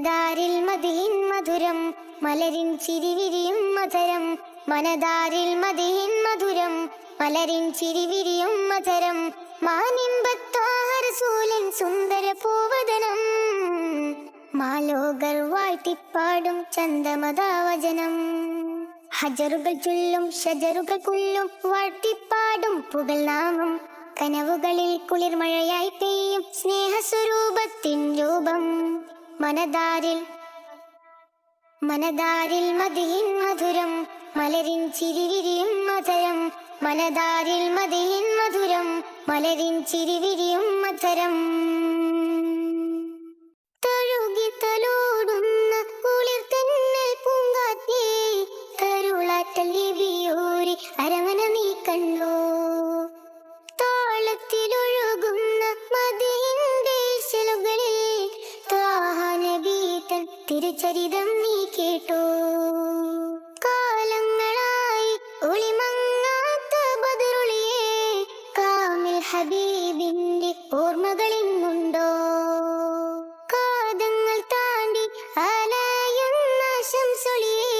മനതാരിൽ മതിയിൻ മധുരം മലരിൻ ചിരിവിരിയും മധുരം. മനദാരിൽ മതിയിൻ മധുരം മലരിൻ ചിരിവിരിയും മധുരം. മാനിമ്പത്താരസൂലൻ സുന്ദര പൂവദനം. മാലോകർ വാഴ്ത്തിപ്പാടും ചന്ദമതാവചനം ഹജറുകൾ ചൊല്ലും ഷജറുകൾ കൊല്ലും വാഴ്ത്തിപ്പാടും പുകൾനാമം കനവുകളിൽ കുളിർമഴയായി പെയ്യും സ്നേഹസ്വരൂപത്തിൻ രൂപം. മനതാരിൽ മനദാരിൽ മതിയിൻ മധുരം മലരിൻ ചിരിവിരിയും മധുരം. മനദാരിൽ മതിയിൻ മധുരം മലരിൻ ചിരിവിരിയും മധുരം. തിരുചരിതം നീ കേട്ടോ. കാലങ്ങളായി ഒളിമങ്ങാത്ത ബദറുളിയേ കാമിൽ ഹബീബിന്റെ ഓർമ്മകൾ ഇന്നുണ്ടോ? കാതങ്ങൾ താണ്ടി അലയുന്ന ശംസുളിയേ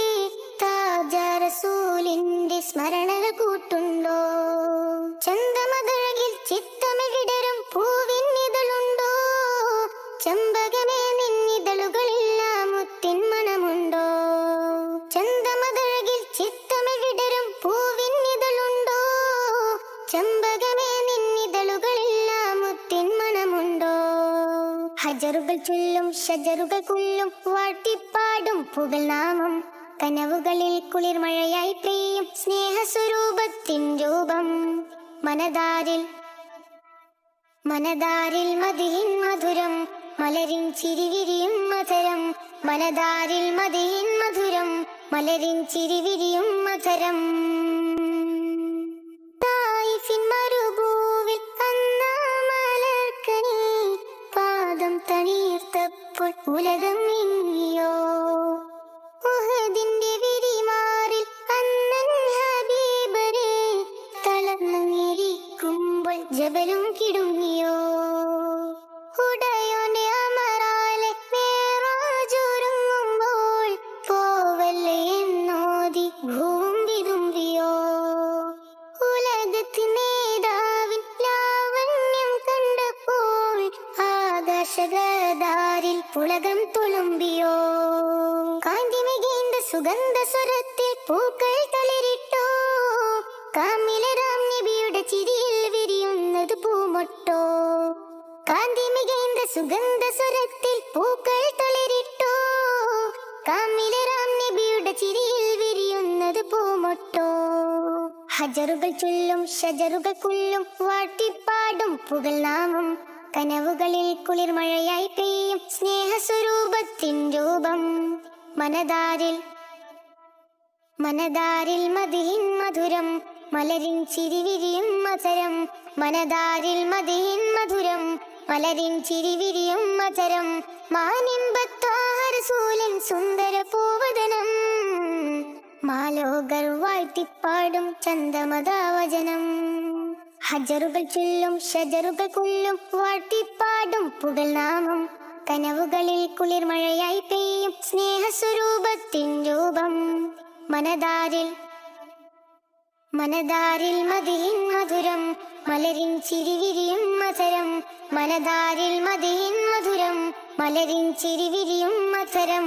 താജ റസൂലിന്റെ സ്മരണകൾ കൂട്ടുണ്ടോ? ചന്തമതഴകിൽ ചിത്തമിടരും പൂവിൻ ഇതളുണ്ടോ ചമ്പകമേ നിന്നിതളുകളെല്ലാം മുത്തിൻ മണമുണ്ടോ? ഹജറുകൾ ചൊല്ലും ഷജറുകൾ കൊല്ലും പുകൾ പുകൾനാമം കനവുകളിൽ കുളിർമഴയായി പെയ്യും സ്നേഹസ്വരൂപത്തിൻ രൂപം. മനദാരിൽ മനദാരിൽ മതിയിൻ മധുരം മലരിൻ ചിരിവിരിയും മധുരം. മനദാരിൽ മതിയിൻ മധുരം മലരിൻ ചിരിവിരിയും മധുരം. ഉലകം മിന്നിയോ ഉഹദിന്റെ വിരിമാറിൽ അന്നൻ ഹബീബരെ തളർന്നിരിക്കുമ്പോൾ ജബലും കിടുങ്ങിയോ? ഉടയോന്റെ ആകാശഗദാരിൽ പുളകം തുളുമ്പിയോ? കാന്തിമികേണ്ട സുഗന്ധ സ്വരത്തിൽ പൂക്കൾ തളിരിട്ടോ? കാമിലരാം നബിയുടെ ചിരിയിൽ വിരിയുന്നത് പൂമൊട്ടോ? കാന്തിമികേണ്ട സുഗന്ധ സ്വരത്തിൽ പൂക്കൾ തളിരിട്ടോ? കാമിലരാം നബിയുടെ ചിരിയിൽ വിരിയുന്നത് പൂമൊട്ടോ? ഹജറുകൾ ചൊല്ലും ഷജറുകൾ കൊല്ലും പുകൾ പുകൾനാമം കനവുകളിൽ കുളിർമഴയായി പെയ്യും സ്നേഹസ്വരൂപത്തിൻ രൂപം. മനദാരിൽ മനദാരിൽ മതിയിൻ മധുരം മലരിൻ ചിരിവിരിയും മധുരം. മനതാരിൽ മതിയിൻ മധുരം മലരിൻ ചിരിവിരിയും മധുരം. മാനിമ്പത്താഹരസൂലൻ സുന്ദര പൂവദനം. മാലോകർ വാഴ്ത്തിപ്പാടും ചന്ദമതാവചനം. ഹജറുകൾ ചൊല്ലും ഷജറുകൾ കൊല്ലും വാഴ്ത്തിപ്പാടും പുകൾനാമം. കനവുകളിൽ കുളിർമഴയായി പെയ്യും സ്നേഹസ്വരൂപത്തിൻ രൂപം. മനദാരിൽ മനദാരിൽ മതിയിൻ മധുരം മലരിൻ ചിരിവിരിയും മധുരം. മനദാരിൽ മതിയിൻ മധുരം മലരിൻ ചിരിവിരിയും മധുരം.